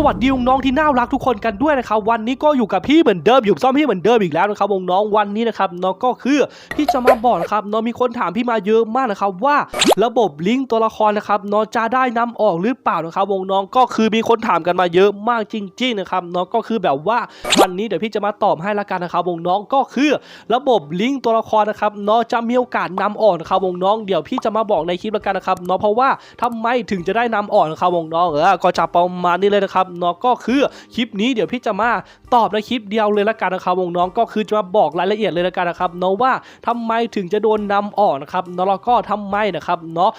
สวัสดีน้องที่น่ารักทุกคนกันด้วยนะครับวันนี้ก็อยู่กับพี่เหมือนเดิมอยู่ซ่อมพี่เหมือนเดิมอีกแล้วนะครับวงน้องวันนี้นะครับน้องก็คือพี่จะมาบอกนะครับน้องมีคนถามพี่มาเยอะมากนะครับว่าระบบลิงก์ตัวละครนะครับน้องจะได้นำออกหรือเปล่านะครับวงน้องก็คือมีคนถามกันมาเยอะมากจริงๆนะครับน้องก็คือแบบว่าวันนี้เดี๋ยวพี่จะมาตอบให้ละกันนะครับวงน้องก็คือ ระบบลิงก์ตัวละครนะครับน้องจะมีโอกาสนำออกนะครับวงน้องเดี๋ยวพี่จะมาบอกในคลิปละกันนะครับน้องเพราะว่าทำไมถึงจะได้นำออกนะครับวงน้องเออก็จะประมาณนี้เลยนะครับน้องก็คือคลิปนี้เดี๋ยวพี่จะมาตอบในคลิปเดียวเลยละกันนะครับวงน้องก็คือจะมาบอกรายละเอียดเลยละกันนะครับน้องว่าทำไมถึงจะโดนนำออกนะครับน้องแล้วก็ทำไมนะครับเนาะ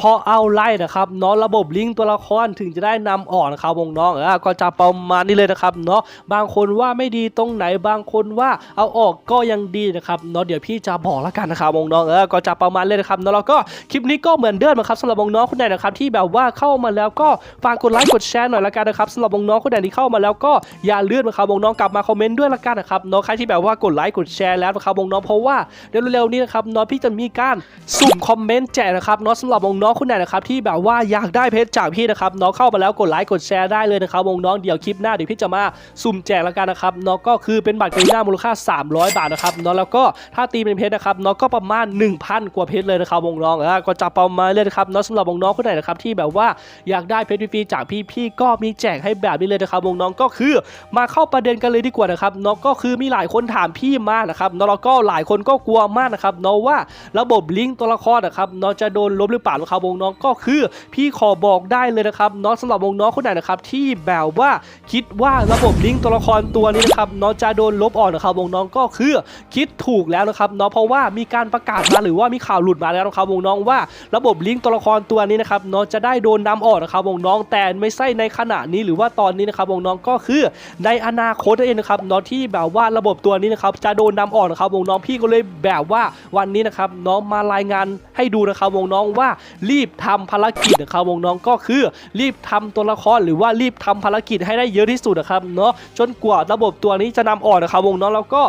พอเอาไล่นะครับเนาะระบบลิงก์ตัวละครถึงจะได้นำออกนะครับวงน้องเออก็จะประมาณนี้เลยนะครับเนาะบางคนว่าไม่ดีตรงไหนบางคนว่าเอาออกก็ยังดีนะครับเนาะเดี๋ยวพี่จะบอกละกันนะครับวงน้องเออก็จะประมาณเลยนะครับเนาะแล้วก็คลิปนี้ก็เหมือนเดิมนะครับสำหรับวงน้องคนไหนนะครับที่แบบว่าเข้ามาแล้วก็ฝากกดไลค์กดแชร์หน่อยละกันนะครับสำหรับวงน้องคนไหนที่เข้ามาแล้วก็อย่าเลื่อนนะครับวงน้องกลับมาคอมเมนต์ด้วยละกันนะครับเนาะใครที่แบบว่ากดไลค์กดแชร์แล้วนะครับวงน้องเพราะว่าเดี๋ยวเร็วๆนี้นะครับเนาะพี่จะมีการสุ่มคอมเมนต์แจกนะครับเนาะสำหรับวงน้องคนไหนนะครับที่แบบว่าอยากได้เพจจากพี่นะครับเนาะเข้ามาแล้วกดไลค์กดแชร์ได้เลยนะครับวงน้องเดี๋ยวคลิปหน้าเดี๋ยวพี่จะมาสุ่มแจกละกันนะครับเนาะก็คือเป็นบัตรเกมหน้ามูลค่า 300 บาทนะครับเนาะแล้วก็ถ้าตีเป็นเพชรนะครับเนาะก็ประมาณ 1,000 กว่าเพชรเลยนะครับวงน้องก็จะประมาณเลยนะครับเนาะสำหรับวงน้องคนไหนนะครับที่แบบว่าอยากได้เพชรฟรีๆจากพี่ๆก็มีแจกให้แบบนี้เลยนะครับวงน้องก็คือมาเข้าประเด็นกันเลยดีกว่านะครับเนาะก็คือมีหลายคนถามพี่มากนะครับเนาะแล้วก็หลายคนก็กลัวมากนะครับเนาะว่าระบบลิงก์ตัวละครนะครับเนาะจะโดนลบหรือเปล่าครับวงน้องก็คือพี่ขอบอกได้เลยนะครับเนาะสำหรับวงน้องคนไหนนะครับที่แบบว่าคิดว่าระบบลิงก์ตัวละครตัวนี้นะครับเนาะจะโดนลบออกนะครับวงน้องก็คือคิดถูกแล้วนะครับเนาะเพราะว่ามีการประกาศมาหรือว่ามีข่าวหลุดมาแล้วนะครับวงน้องว่าระบบลิงก์ตัวละครตัวนี้นะครับเนาะจะได้โดนนำออกนะครับวงน้องแต่ไม่ใช่ในขณะนี้หรือว่าตอนนี้นะครับวงน้องก็คือในอนาคตเองนะครับเนาะที่แบบว่าระบบตัวนี้นะครับจะโดนนำออกนะครับวงน้องพี่ก็เลยแบบว่าวันนี้นะครับน้องมารายงานให้ดูนะครับวงน้องว่ารีบทำภารกิจนะครับวงน้องก็คือ รีบทำตัวละครหรือว่ารีบทำภารกิจให้ได้เยอะที่สุดนะครับเนาะจนกว่าระบบตัวนี้จะนำออกนะครับวงน้องแล้วก็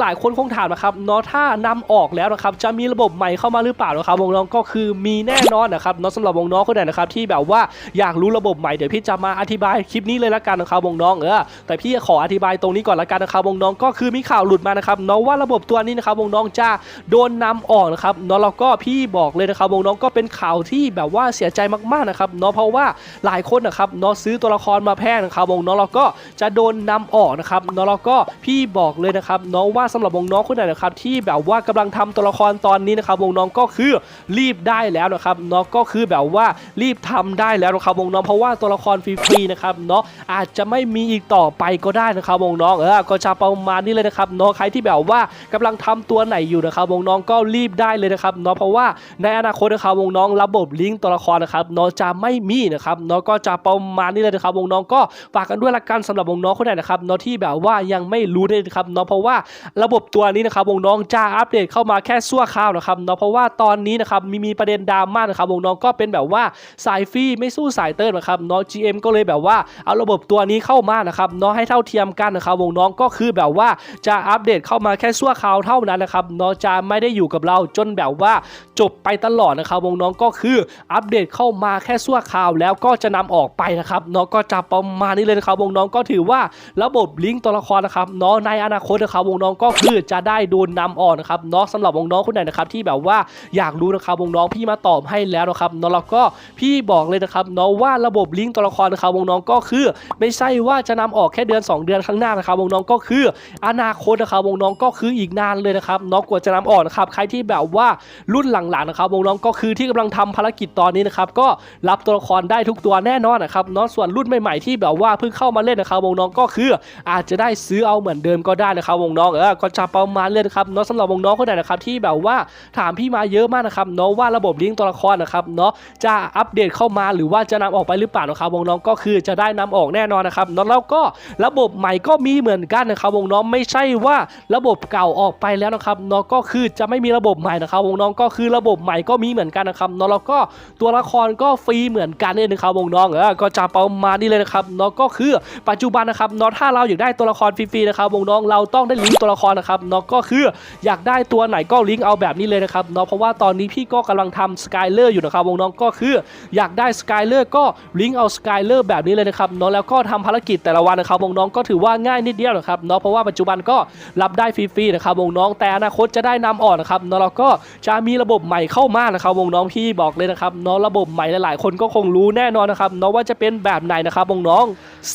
หลายๆคนคงถามนะครับเนาะถ้านำออกแล้วนะครับจะมีระบบใหม่เข้ามาหรือเปล่านะครับวงน้องก็คือมีแน่นอนนะครับเนาะสำหรับวงน้องคนไหนนะครับที่แบบว่าอยากรู้ระบบใหม่เดี๋ยวพี่จะมาอธิบายคลิปนี้เลยละกันนะครับวงน้องเออแต่พี่ขออธิบายตรงนี้ก่อนละกันนะครับวงน้องก็คือมีข่าวหลุดมานะครับเนาะว่าระบบตัวนี้นะครับวงน้องจะโดนนำออกนะครับเนาะแล้วก็พี่บอกเลยนะครับวงน้องก็เป็นข่าวที่แบบว่าเสียใจมากๆนะครับเนาะเพราะว่าหลายคนนะครับเนาะซื้อตัวละครมาแพงนะครับวงน้องแล้วก็จะโดนนำออกนะครับเนาะแล้วก็พี่บอกเลยนะครับเนาะว่าสำหรับวงน้องคนไหนนะครับที่แบบว่ากำลังทำตัวละครตอนนี้นะครับวงน้องก็คือรีบได้แล้วนะครับเนาะก็คือแบบว่ารีบทำได้แล้วนะครับวงน้องเพราะว่าตัวละครฟรีๆนะครับเนาะอาจจะไม่มีอีกต่อไปก็ได้นะครับวงน้องเออก็จะประมาณนี้เลยนะครับเนาะใครที่แบบว่ากำลังทำตัวไหนอยู่นะครับวงน้องก็รีบได้เลยนะครับเนาะเพราะว่าในอนาคตนะครับวงน้องระบบ ลิงก์ตัวละครนะครับเนาะจะไม่มีนะครับเนาะก็จะประมาณนี้เลยนะครับวงน้องก็ฝากกันด้วยละกันสำหรับวงน้องคนไหนนะครับเนาะที่แบบว่ายังไม่รู้เลยนะครับเนาะเพราะว่าระบบตัวนี้นะครับวงน้องจะอัปเดตเข้ามาแค่ชั่วคราวนะครับเนาะเพราะว่าตอนนี้นะครับมีมีประเด็นดราม่านะครับวงน้องก็เป็นแบบว่าสายฟรีไม่สู้สายเติร์นนะครับเนาะ GM ก็เลยแบบว่าเอาระบบตัวนี้เข้ามานะครับเนาะให้เท่าเทียมกันนะครับวงน้องก็คือแบบว่าจะอัปเดตเข้ามาแค่ชั่วคราวเท่านั้นนะครับเนาะจะไม่ได้อยู่กับเราจนแบบว่าจบไปตลอดนะครับวงน้องก็คืออัปเดตเข้ามาแค่ชั่วคราวแล้วก็จะนำออกไปนะครับเนาะก็จะประมาณนี้เลยนะครับวงน้องก็ถือว่าระบบลิงก์ตัวละครนะครับเนาะในอนาคตนะครับวงน้องก็คือจะได้โดนนำออกนะครับเนาะสำหรับวงน้องคนไหนนะครับที่แบบว่าอยากรู้นะครับวงน้องพี่มาตอบให้แล้วนะครับเนาะแล้วก็พี่บอกเลยนะครับเนาะว่าระบบลิงก์ตัวละครนะครับวงน้องก็คือ ไม่ใช่ว่าจะนำออกแค่เดือน 2 เดือนข้างหน้านะครับวงน้องก็คืออนาคตนะครับวงน้องก็คืออีกนานเลยนะครับเนาะกว่าจะนำออกนะครับใครที่แบบว่ารุ่นหลังๆนะครับวงน้องก็คือที่กำลังทำภารกิจตอนนี้นะครับก็รับตัวละครได้ทุกตัวแน่นอนนะครับเนาะส่วนรุ่นใหม่ๆที่แบบว่าเพิ่งเข้ามาเล่นนะครับวงน้องก็คืออาจจะได้ซื้อเอาเหมือนเดิมก็ได้นะครับวงน้องเออก็จะประมาณเลยนะครับเนาะสำหรับวงน้องคนไหนนะครับที่แบบว่าถามพี่มาเยอะมากนะครับเนาะว่าระบบลิงก์ตัวละครนะครับเนาะจะอัปเดตเข้ามาหรือว่าจะนำออกไปหรือเปล่านะครับวงน้องก็คือจะได้นำออกแน่นอนนะครับเนาะแล้วก็ระบบใหม่ก็มีเหมือนกันนะครับวงน้องไม่ใช่ว่าระบบเก่าออกไปแล้วนะครับเนาะก็คือจะไม่มีระบบใหม่นะครับวงน้องก็คือระบบใหม่ก็มีเหมือนกันนะครับเนาะก็ตัวละครก็ฟรีเหมือนกันเนี่ยนะครับวงน้องเออก็จะประมาณนี้เลยนะครับเนาะก็คือปัจจุบันนะครับเนาะถ้าเราอยากได้ตัวละครฟรีๆนะครับวงน้องเราต้องได้ลิงก์ตัวละครนะครับเนาะก็คืออยากได้ตัวไหนก็ลิงก์เอาแบบนี้เลยนะครับเนาะเพราะว่าตอนนี้พี่ก็กำลังทำสกายเลอร์อยู่นะครับวงน้องก็คืออยากได้สกายเลอร์ก็ลิงก์เอาสกายเลอร์แบบนี้เลยนะครับเนาะแล้วก็ทำภารกิจแต่ละวันนะครับวงน้องก็ถือว่าง่ายนิดเดียวนะครับเนาะเพราะว่าปัจจุบันก็รับได้ฟรีๆนะครับวงน้องแต่อนาคตจะได้นำออกนะครับเนาะแล้วก็จะมีระบบใหม่เข้ามานะครับวงน้องพี่บอกเลยนะครับเนาะระบบใหม่หลายๆ คนก็คงรู้แน่นอนนะครับเนาะว่าจะเป็นแบบไหนนะครับวงน้อง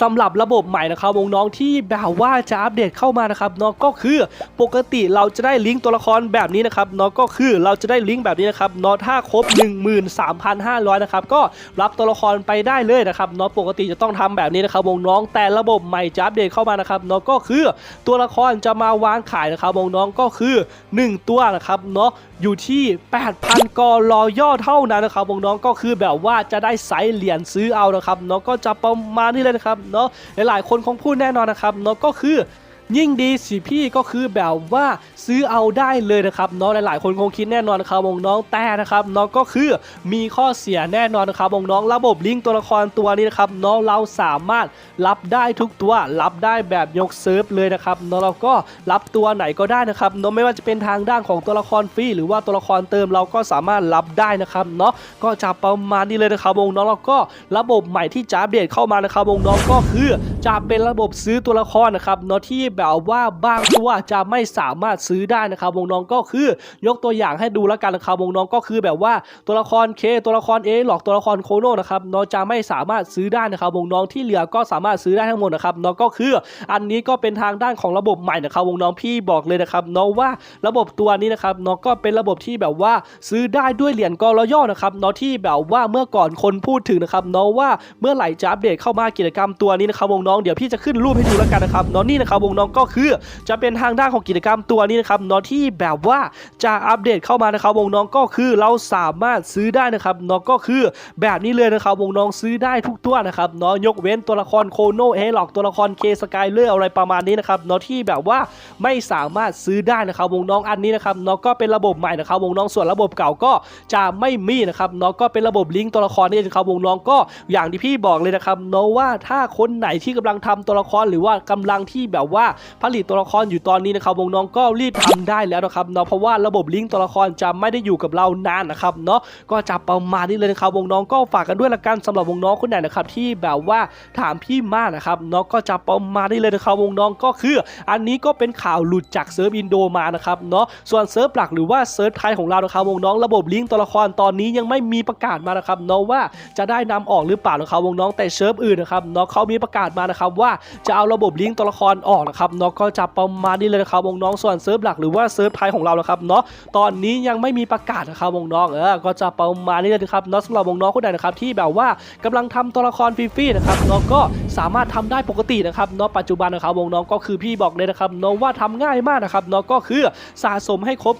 สำหรับระบบใหม่นะครับวงน้องที่แบบว่าจะอัปเดตเข้ามานะครับเนาะก็คือปกติเราจะได้ลิงก์ตัวละครแบบนี้นะครับเนาะก็คือเราจะได้ลิงก์แบบนี้นะครับเนาะถ้าครบ 13,500นะครับก็รับตัวละครไปได้เลยนะครับเนาะปกติจะต้องทำแบบนี้นะครับวงน้องแต่ระบบใหม่จะอัปเดตเข้ามานะครับเนาะก็คือตัวละครจะมาวางขายนะครับวงน้องก็คือ 1 ตัวนะครับเนาะอยู่ที่ 8,000กอรอย่อเท่านั้นนะครับวงน้องก็คือแบบว่าจะได้ไซส์เหรียญซื้อเอานะครับเนาะก็จะประมาณนี้เลยนะครับเนาะหลายๆคนคงพูดแน่นอนนะครับเนาะก็คือ ยิ่งดีสิพี่ก็คือแบบว่าซื้อเอาได้เลยนะครับเนาะหลาย ๆ คนคงคิดแน่นอนนะครับวงน้องแต่นะครับเนาะก็คือมีข้อเสียแน่นอนนะครับวงน้องระบบลิงก์ตัวละครตัวนี้นะครับเนาะเราสามารถรับได้ทุกตัว รับได้แบบยกเซิร์ฟเลยนะครับเนาะเราก็รับตัวไหนก็ได้นะครับเนาะไม่ว่าจะเป็นทางด้านของตัวละครฟรีหรือว่าตัวละครเติมเราก็สามารถรับได้นะครับเนาะก็จะประมาณนี้เลยนะครับวงน้องแล้วก็ระบบใหม่ที่จะอัปเดตเข้ามานะครับวงน้องก็คือ จะเป็นระบบซื้อตัวละครนะครับเนาะที่แบบว่าบางตัวจะไม่สามารถซื้อได้นะครับ วงน้องก็คือยกตัวอย่างให้ดูแล้วกันนะครับวงน้องก็คือแบบว่าตัวละครเคตัวละครเอหลอกตัวละครโคโนนะครับเนาะจะไม่สามารถซื้อได้นะครับ วงน้องที่เหลือก็สามารถซื้อได้ทั้งหมดนะครับเนาะก็คืออันนี้ก็เป็นทางด้านของระบบใหม่นะครับ วงน้องพี่บอกเลยนะครับเนาะว่าระบบตัวนี้นะครับเนาะก็เป็นระบบที่แบบว่าซื้อได้ด้วยเหรียญกอรย่อนะครับเนาะที่แบบว่าเมื่อก่อนคนพูดถึงนะครับเนาะว่าเมื่อไหร่จะอัปเดตเข้ามากิจกรรมตัวนี้นะครับวงน้องเดี๋ยวพี่จะขึ้นรูปให้ดูแล้วกันนะครับนาะนี่นะครับวงน้องก็คือจะเป็นทางด้านของกิจกรรมตัวนี้นะครับนาะที่แบบว่าจะอัปเดตเข้ามานะครับวงน้องก็คือเราสามารถซื้อได้นะครับเนาะก็คือแบบนี้เลยนะครับวงน้องซื้อได้ทุกตัวนะครับเนาะยกเว้นตัวละครโคโนเฮล็อกตัวละครเคสกายเลอร์อะไรประมาณนี้นะครับเนาะที่แบบว่าไม่สามารถซื้อได้นะครับวงน้องอันนี้นะครับเนาะก็เป็นระบบใหม่นะครับวงน้องส่วนระบบเก่าก็จะไม่มีนะครับเนาะก็เป็นระบบลิงก์ตัวละครนี่นะครับวงน้องก็อย่างที่พี่บอกเลยนะครับเนาะว่าถ้าคนไหนที่กำลังทำตัวละครหรือว่ากำลังที่แบบว่าผลิตตัวละครอยู่ตอนนี้นะครับวงน้องก็รีบทำได้แล้วนะครับเนาะเพราะว่าระบบลิงก์ตัวละครจะไม่ได้อยู่กับเรานานนะครับเนาะก็จะประมาณนี้เลยนะครับวงน้องก็ฝากกันด้วยละกันสำหรับวงน้องคนไหนนะครับที่แบบว่าถามพี่มากนะครับเนาะก็จะประมาณนี้เลยนะครับวงน้องก็คือ อันนี้ก็เป็นข่าวหลุดจากเซิร์ฟอินโดมานะครับเนาะส่วนเซิร์ฟหลักหรือว่าเซิร์ฟไทยของเรานะครับวงน้องระบบลิงก์ตัวละครตอนนี้ยังไม่มีประกาศมานะครับเนาะว่าจะได้นำออกหรือเปล่านะครับวงน้องแต่เซิร์ฟอื่นนะครับเนาะเขามีประกาศมานะครับว่าจะเอาระบบลิงก์ตัวละครออกนะครับเนาะก็จะประมาณนี้เลยนะครับวงน้องส่วนเซิร์ฟหลักหรือว่าเซิร์ฟไทยของเรานะครับเนาะตอนนี้ยังไม่มีประกาศนะครับวงน้องเออก็จะประมาณนี้เลยนะครับเนาะสำหรับวงน้องคนไหนะครับที่แบบว่ากำลังทำตัวละครฟรีๆนะครับเนาะก็สามารถทำได้ปกตินะครับเนาะปัจจุบันนะครับวงน้องก็คือพี่บอกเลยนะครับเนาะว่าทำง่ายมากนะครับเนาะก็คือสะสมให้ครบ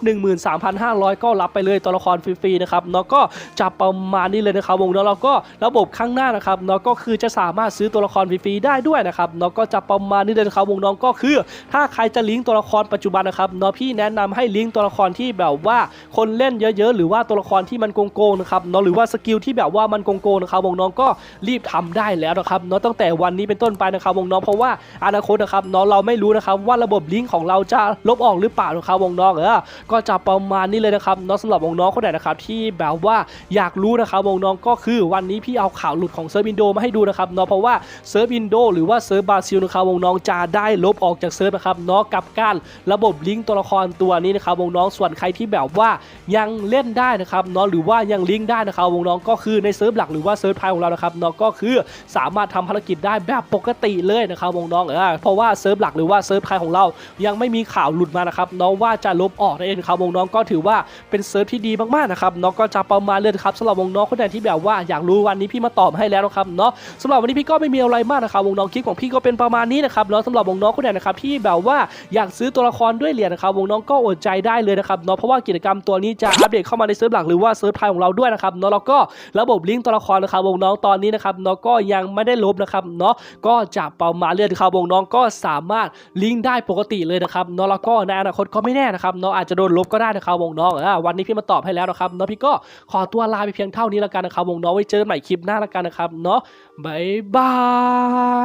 13,500 ก็รับไปเลยตัวละครฟรีๆนะครับเนาะก็จะประมาณนี้เลยนะครับวงน้องแล้วก็ระบบข้างหน้านะครับเนาะก็คือจะสามารถซื้อตัวละครฟรีๆได้ด้วยนะครับเนาะก็จะประมาณนี้เลยนะครับวงน้องก็คือ ถ้าใครจะลิงก์ตัวละครปัจจุบันนะครับเนาะพี่แนะนำให้ลิงก์ตัวละครที่แบบว่าคนเล่นเยอะๆ หรือว่าตัวละครที่มันโกงๆนะครับเนาะหรือว่าสกิลที่แบบว่ามันโกงๆนะครับวงน้องก็รีบทำได้แล้วนะครับเนาะตั้งแต่วันนี้เป็นต้นไปนะครับวงน้องเพราะว่าอนาคตนะครับเนาะเราไม่รู้นะครับว่าระบบลิงก์ของเราจะลบออกหรือเปล่านะครับวงน้องเออก็จะประมาณนี้เลยนะครับเนาะสำหรับวงน้องคนไหนนะครับที่แบบว่าอยากรู้นะครับวงน้องก็คือวันนี้พี่เอาข่าวหลุดของเซิร์ฟอินโดมาให้ดูนะครับเนาะเพราะว่าเซิร์ฟอินโดหรือว่าเซิร์ฟบราซิลนะครับวงน้องจะได้ลบออกจากเซิร์ฟนะครับเนาะกับการระบบลิงก์ตัวละครตัวนี้นะครับวงน้องส่วนใครที่แบบว่ายังเล่นได้นะครับเนาะหรือว่ายังลิงก์ได้นะครับวงน้องก็คือในเซิร์ฟหลักหรือว่าเซิร์ฟไทยของเรานะครับเนาะก็คือสามารถทำภารกิจได้แบบปกติเลยนะครับวงน้องเออเพราะว่าเซิร์ฟหลักหรือว่าเซิร์ฟไทยของเรายังไม่มีข่าวหลุดมานะครับเนาะว่าจะลบออกนั่นเองครับวงน้องก็ถือว่าเป็นเซิร์ฟที่ดีมากๆนะครับเนาะก็จะประมาณเลยครับสำหรับวงน้องคนไหนที่แบบว่าอยากรู้วันนี้พี่มาตอบให้แล้วนะครับเนาะสำหรับวันนี้พี่ก็ไม่มีอะไรมากนะครับวงน้องคลิปของพี่ก็เป็นประมาณนี้นะครับแล้วสำหรับวงน้องคนไหนนะครับที่แบบว่าอยากซื้อตัวละครด้วยเหรียญนะครับวงน้องก็อดใจได้เลยนะครับเนาะเพราะว่ากิจกรรมตัวนี้จะอัปเดตเข้ามาในเซิร์ฟหลักหรือว่าเซิร์ฟไทยของเราด้วยนะครับเนาะแล้วก็ระบบลิงก์ตัวละครนะครับวงน้องตอนนี้นะครับเนาะก็ยังไม่ได้ลบนะครับเนาะก็จะประมาณเรื่อยๆครับวงน้องก็สามารถลิงก์ได้ปกติเลยนะครับเนาะแล้วก็ในอนาคตก็ไม่แน่นะครับเนาะอาจจะโดนลบก็ได้นะครับวงน้องอวันนี้พี่มาตอบให้แล้วนะครับเนาะพี่ก็ขอตัวลาไปเพียงเท่านี้แล้วกันนะครับวงน้องไว้เจอใหม่คลิปหน้าแล้วกันนะครับเนาะบ๊ายบา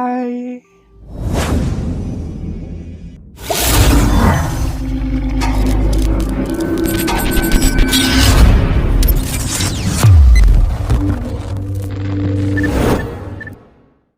ย Bye.